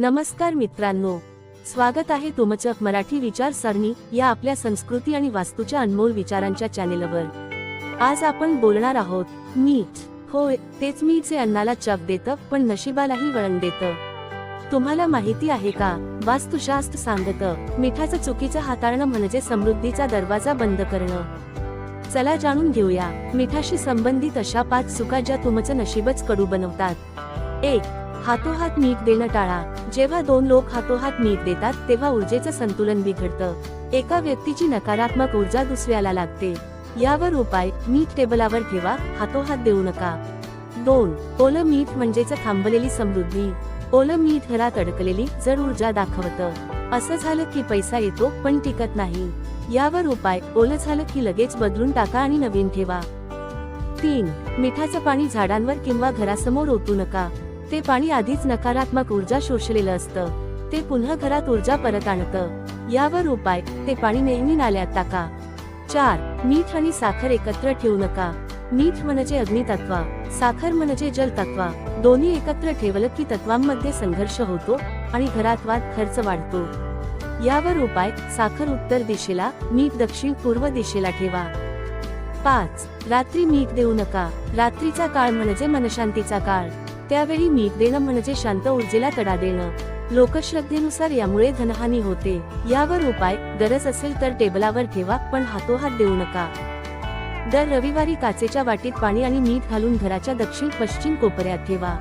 नमस्कार मित्रांनो. स्वागत आहे तुमचं मराठी विचारसरणी या आपल्या संस्कृती आणि वास्तूच्या अनमोल विचारांच्या चॅनेलवर. आज आपण बोलणार आहोत मीठ. होय तेच मी जे अन्नाला चव देतं पण नशिबालाही वळण देतं. तुम्हाला माहिती आहे का? वास्तुशास्त्र सांगतं मिठाचं चुकीचं हाताळणं म्हणजे समृद्धीचा दरवाजा बंद करणं. चला जाणून घेऊया मिठाशी संबंधित अशा पाच चुका ज्या तुमचं नशीबच कडू बनवतात. एक हातोहात मीठ देणं टाळा. जेव्हा दोन लोक हातोहात मीठ देतात तेव्हा ऊर्जेचं संतुलन बिघडतं. एका व्यक्तीची नकारात्मक ऊर्जा दुसऱ्याला लागते. यावर उपाय मीठ टेबलावर ठेवा हातोहात देऊ नका. दोन ओलं मीठ म्हणजेच थांबलेली समृद्धी. ओलं मीठ घरात अडकलेली जड ऊर्जा दाखवतं. असं झालं की पैसा येतो पण टिकत नाही. यावर उपाय ओलं झालं की लगेच बदलून टाका आणि नवीन ठेवा. तीन मिठाचं पाणी झाडांवर किंवा घरासमोर ओतू नका. ते पाणी आधीच नकारात्मक ऊर्जा शोषलेलं असतं. ते पुन्हा घरात ऊर्जा परत आणतं. यावर उपाय ते पाणी नेहमी नाल्यात टाका. चार मीठ आणि साखर एकत्र ठेवू नका. मीठ म्हणजे अग्नितत्वा साखर म्हणजे जलतत्वा. दोन्ही एकत्र ठेवलं की तत्वांमध्ये संघर्ष होतो आणि घरात वाद खर्च वाढतो. यावर उपाय साखर उत्तर दिशेला मीठ दक्षिण पूर्व दिशेला ठेवा. पाच रात्री मीठ देऊ नका. रात्रीचा काळ म्हणजे मनशांतीचा काळ. त्यावेळी मीठ देणं म्हणजे शांत ऊर्जेला तडा देणं. लोकश्रद्धेनुसार यामुळे धनहानी होते. यावर उपाय गरज असेल तर टेबलावर ठेवा पण हातोहात देऊ नका. दर रविवारी काचेच्या वाटीत पाणी आणि मीठ घालून घराच्या दक्षिण पश्चिम कोपऱ्यात ठेवा.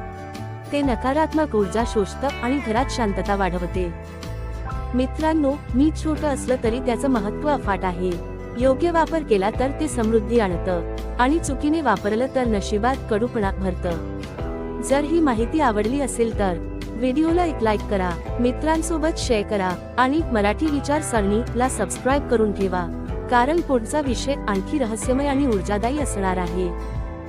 ते नकारात्मक ऊर्जा शोषतं आणि घरात शांतता वाढवते. मित्रांनो मीठ छोटं असलं तरी त्याचं महत्त्व अफाट आहे. योग्य वापर केला तर ते समृद्धी आणतं. आणि चुकीने वापरलं तर नशिबात कडूपणा भरतं. जर ही माहिती आवडली असेल तर व्हिडिओला एक लाईक करा मित्रांसोबत शेअर करा आणि मराठी विचार सरणीला सबस्क्राईब करून ठेवा. कारण पुढचा विषय आणखी रहस्यमय आणि ऊर्जादायी असणार आहे.